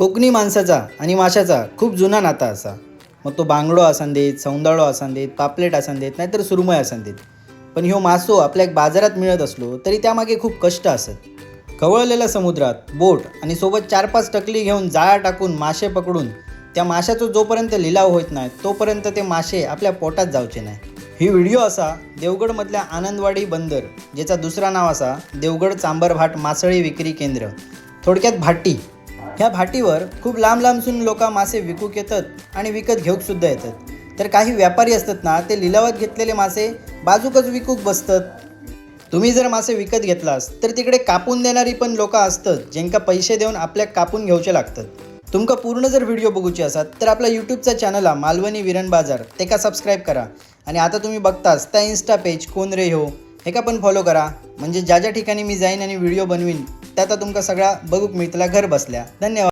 कोकणी माणसाचा आणि माशाचा खूप जुना नाता असा. मग तो बांगडो आसान देत सौंदाळो आसान देत पापलेट आसान देत नाहीतर सुरमय आसन देत. पण ह्यो मासो आपल्या बाजारात मिळत असलो तरी त्यामागे खूप कष्ट असत. खवळलेल्या समुद्रात बोट आणि सोबत चार पाच टकली घेऊन जाळा टाकून मासे पकडून त्या माशाचा जोपर्यंत लिलाव होत नाही तोपर्यंत ते मासे आपल्या पोटात जावचे नाही. ही व्हिडिओ असा देवगडमधल्या आनंदवाडी बंदर ज्याचा दुसरा नाव असा देवगड चांबर भाट मासळी विक्री केंद्र. थोडक्यात भाटी. ह्या भाटीवर खूप लांब लांबसून लोक मासे विकूक येतात आणि विकत घेऊक सुद्धा येतात. तर काही व्यापारी असतात ना ते लिलावात घेतलेले मासे बाजूकच विकूक बसतात. तुम्ही जर मासे विकत घेतलास तर तिकडे कापून देणारी पण लोक असतात ज्यांका पैसे देऊन आपल्या कापून घेऊचे लागतात. तुमका पूर्ण जर व्हिडिओ बघूचे असतात तर आपला यूट्यूबचा चॅनल हा मालवणी विरण बाजार तेका सबस्क्राईब करा. आणि आता तुम्ही बघताच त्या इन्स्टा पेज कोण रे हो? हे का पण फॉलो करा. म्हणजे ज्या ज्या ठिकाणी मी जाईन आणि व्हिडिओ बनवीन त्या आता तुमका सगळा बघूक मिळतला घर बसल्या. धन्यवाद.